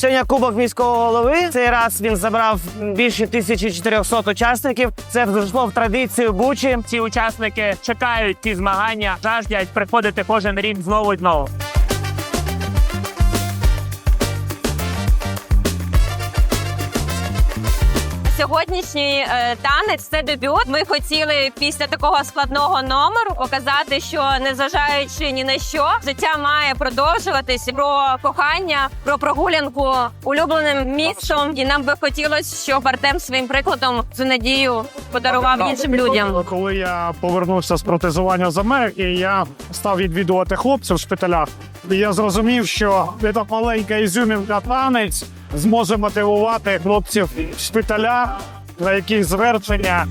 Сьогодні кубок міського голови. Цей раз він забрав більше 1400 учасників. Це війшло в традицію Бучі. Ці учасники чекають ці змагання, жаждять приходити кожен рік знову і знову. Сьогоднішній е, танець це дебют. Ми хотіли після такого складного номеру показати, що незважаючи ні на що, життя має продовжуватись про кохання, про прогулянку улюбленим містом. І нам би хотілося, щоб Артем своїм прикладом цю надію подарував іншим людям. Коли я повернувся з протезування з Америки, я став відвідувати хлопців в шпиталях. Я зрозумів, що ця маленька ізюмінка танець зможе мотивувати хлопців шпиталя на яких звершення